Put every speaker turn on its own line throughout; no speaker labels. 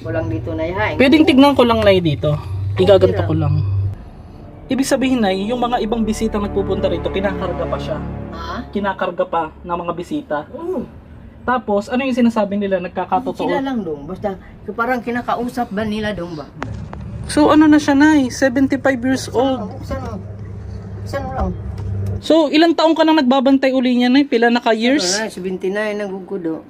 Ko lang dito na ihain.
Pwedeng tignan ko lang na dito. Igaganto ko lang. Ibig sabihin na yung mga ibang bisita nagpupunta rito, kinakarga pa siya.
Ha?
Kinakarga pa ng mga bisita.
Oo.
Tapos, ano yung sinasabi nila?
Sila
Nagkakatotoo.
lang dong. Basta parang kinakausap ba nila dong ba?
So, ano na siya na 75 years old.
Saan mo? Saan lang?
So, ilang taong ka nang nagbabantay uli niya na Pila na ka years?
Ano na, 79 nagugudo.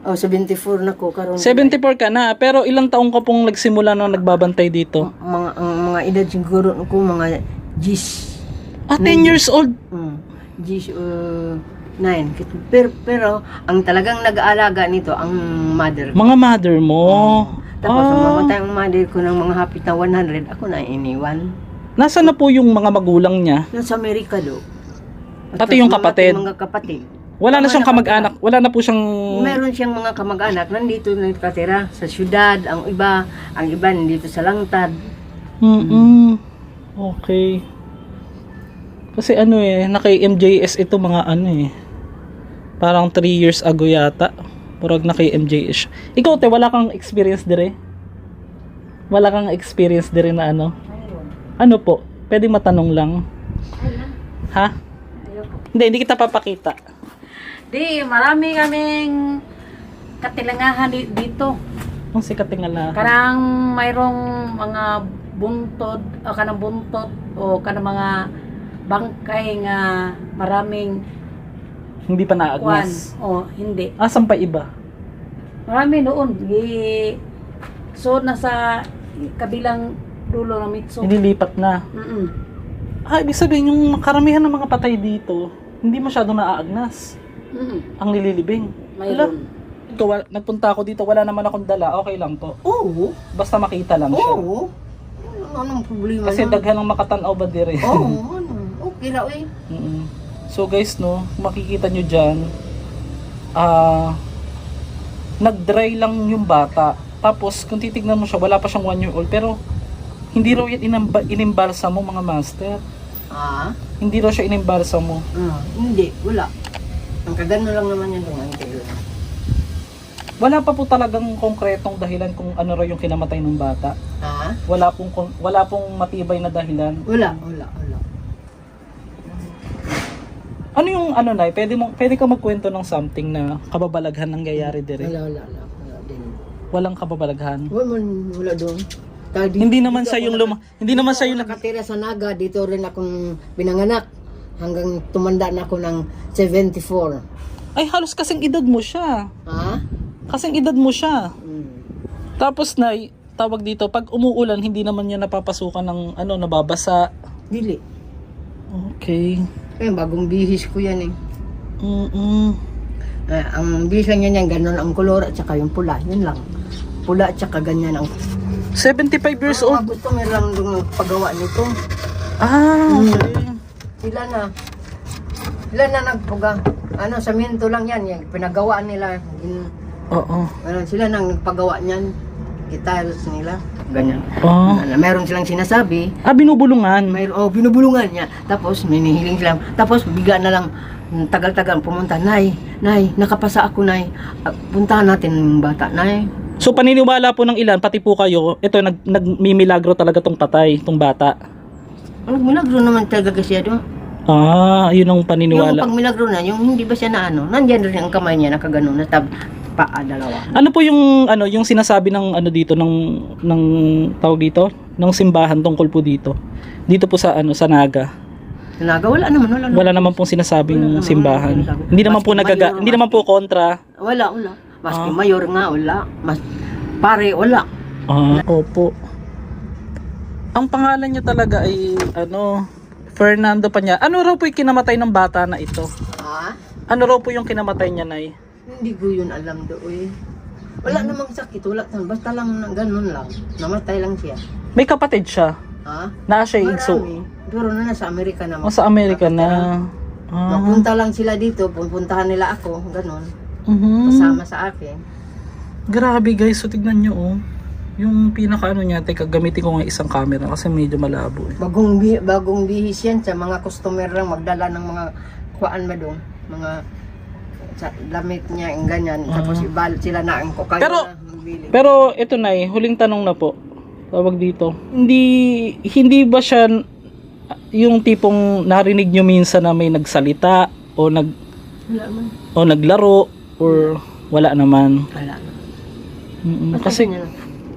Oh, 74 na ko karon.
74 ka na, pero ilang taong ka pong nagsimula na nagbabantay dito?
mga ang mga edad siguro ko mga G's.
Ah, 10 years old.
Mm. G's uh, 9. Pero, pero ang talagang nag-aalaga nito ang mother.
Mga mother mo.
Tapos nung
Ah,
mamatay ang mother ko ng mga hapit na 100, ako na iniwan.
nasa na po yung mga magulang niya?
Nasa Amerika do.
Pati yung kapatid?
Mga kapatid.
Wala na siyang kamag-anak. Wala na po siyang...
Meron siyang mga kamag-anak nandito nakatira sa syudad, ang iba, ang iba nandito sa Langtad.
Mm-mm. Okay. Kasi ano eh, naka MJS ito mga ano eh. Parang 3 years ago yata. Purag naka MJS. Ikaw te, wala kang experience dire? Wala kang experience dire na ano? Ano po? Pwede matanong lang. Ha? Hindi, hindi kita papakita.
Di, marami kaming katilangahan di- dito.
Ang sikat nga na.
Karang mayroong mga buntod, o kanang buntot, o kanang mga bangkay nga maraming
Hindi pa naagnas.
O, hindi.
Asan pa iba?
Marami noon. Di, so, nasa kabilang dulo ng mitso.
Inilipat na.
Mm-mm.
Ah, ibig sabihin yung karamihan ng mga patay dito, hindi masyado naaagnas.
Mm-mm.
Ang nililibing.
Mayroon.
Wala- nagpunta ako dito, wala naman akong dala, okay lang po.
Oo.
Basta makita lang siya.
Oo. Ano, anong problema
Kasi
nun?
daghan ng makatanaw ba dire?
Oo, ano. Okay ra, eh.
Mm-mm. So guys, no, makikita nyo dyan, ah, nag-dry lang yung bata. Tapos, kung titignan mo siya, wala pa siyang one year old. Pero, hindi raw yan inamba, inimbalsa mo mga master.
Ah?
Hindi raw siya inimbalsa mo.
Ah, hindi, wala. Ang kagano lang naman yan ang
Wala pa po talagang konkretong dahilan kung ano raw yung kinamatay ng bata.
Ah?
Wala pong kon- wala pong matibay na dahilan.
Wala, wala, wala.
Ano yung ano na, pwede mo pwede ka magkwento ng something na kababalaghan nangyayari dire.
Wala, wala, wala. Wala din.
Walang kababalaghan.
Wala, man, wala doon. Kaya di-
Hindi naman siya yung luma, hindi naman siya yung
nakatira sa Naga, dito rin akong pinanganak. Hanggang tumanda na ako ng 74.
Ay halos kasing edad mo siya.
Ha?
Kasing edad mo siya.
Hmm.
Tapos na tawag dito, pag umuulan hindi naman niya napapasukan ng ano nababasa.
Dili.
Okay.
Eh, bagong bihis ko yan eh.
Mm.
Eh, ang bihis lang yan yan, ganun ang kolor at saka yung pula. Yun lang. Pula at saka ganyan ang...
75 years
Ang
old.
gusto may lang paggawa nito.
Ah, okay.
Sila na. Sila na nagpuga. Ano, saminto lang yan. Yung pinagawa nila. Yun,
Oo.
ano, sila nang nagpagawa niyan. Guitars nila. Ganyan.
Oh.
Na, meron silang sinasabi.
Ah, binubulungan.
May, oh, binubulungan niya. Tapos, may nihiling sila. Tapos, bigla na lang, tagal-tagal pumunta. Nay, nay, nakapasa ako, nay. Ah, puntahan natin yung bata, nay.
So paniniwala po ng ilan, pati po kayo, ito nag nagmimilagro talaga tong patay, tong bata.
Ano, milagro naman talaga siya doon.
Ah, yun ang
Yung
paniniwala.
pag milagro na, yung hindi ba siya na ano, nandyan rin ang kamay niya, nakaganon, na tab, paa dalawa.
Ano po yung ano yung sinasabi ng ano dito ng ng tawag dito ng simbahan tungkol po dito. Dito po sa ano sa Naga.
Naga, wala naman, wala naman.
Wala naman pong sinasabing
Wala naman,
simbahan.
wala naman.
Hindi naman po nagaga,
mayor,
hindi naman po kontra.
Wala, wala. Maski
Ah.
mayor nga, wala. Mas, pare, wala.
Ah, opo. Ang pangalan niya talaga ay ano Fernando Panya. Ano raw po yung kinamatay ng bata na ito?
Ha?
Ano raw po yung kinamatay niya, Nay?
Hindi ko yun alam doon. Wala namang sakit, wala. Basta lang na ganun lang. Namatay lang siya.
May kapatid siya.
Ha?
Na siya igso.
Marami. Pero na nasa Amerika naman.
O sa Amerika na. Ah.
Mapunta lang sila dito, pupuntahan nila ako, ganun.
Mhm.
Kasama sa akin.
Grabe guys, so tignan nyo oh. Yung pinaka ano niya, teka gamitin ko nga isang camera kasi medyo malabo eh.
Bagong, bi- bagong bihis yan sa mga customer lang magdala ng mga kuan ba doon. Mga sa damit niya, ang ganyan. Tapos
Ah.
ibalot sila na ang kukay
Pero-
na magbili.
Pero ito na eh, huling tanong na po. Tawag dito. Hindi hindi ba siya yung tipong narinig nyo minsan na may nagsalita o nag
Wala man.
o naglaro or wala naman.
Wala man.
Mm,
Basta
Kasi
lang.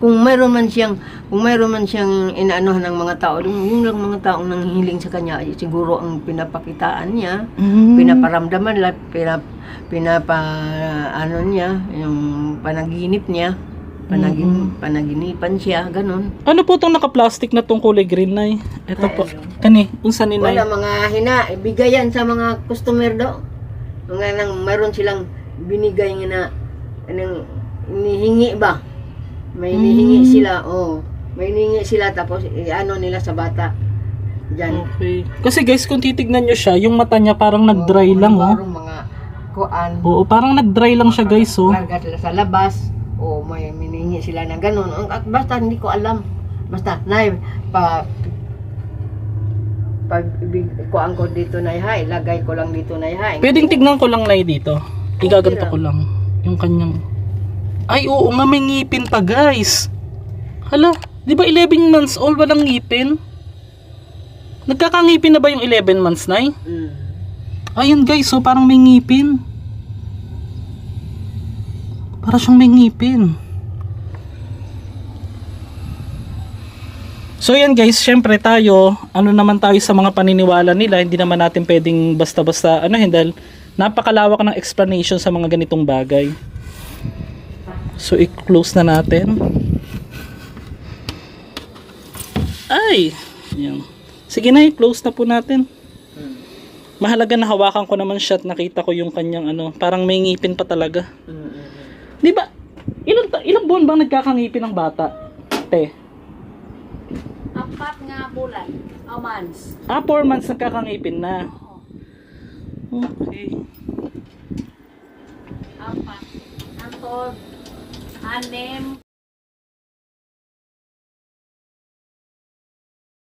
Kung mayroon man siyang kung mayroon man siyang inaanohan ng mga tao, yung, yung lang mga taong nanghihiling sa kanya, ay siguro ang pinapakitaan niya,
Mm,
pinaparamdaman lang, pinap, pinapa, ano niya, yung panaginip niya, panagin, panaginipan siya, ganun.
ano po tong naka-plastic na tong kulay green na Ito po. Kani, unsa ni
Wala
Nay?
mga hina, ibigay yan sa mga customer do. Mga nang mayroon silang binigay nga na, anong, inihingi ba? May inihingi sila, oh. May inihingi sila, tapos, ano nila sa bata. Diyan.
Okay. Kasi guys, kung titignan nyo siya, yung mata niya parang nag-dry lang oh.
Parang mga kuan.
Oo, parang nag-dry lang siya guys oh.
Sila sa labas. O may miningi sila ng ganun. Ang- at Basta hindi ko alam. Basta, nay, pa pag ibig kuan ko dito na ha, ilagay ko lang dito na.
Pwedeng tignan ko lang Nay dito. Igaganto ko lang. Yung kanyang... Ay, oo nga, may ngipin pa, guys. Hala, di ba 11 months old, walang ngipin? Nagkakangipin na ba yung 11 months, Nay?
Mm.
Ayun, guys, so parang may ngipin. Para siyang may ngipin. So yan guys, syempre tayo, ano naman tayo sa mga paniniwala nila, hindi naman natin pwedeng basta-basta, ano dahil napakalawak ng explanation sa mga ganitong bagay. So i-close na natin. Ay! Yan. Sige na, i-close na po natin. Mahalaga na hawakan ko naman siya at nakita ko yung kanyang ano, parang may ngipin pa talaga. Di ba? Ilang, ilang buwan bang nagkakangipin ng bata? Te.
Apat nga bulan. O months.
Ah, 4 months nagkakangipin na. Okay.
Apat. Antod. Anim.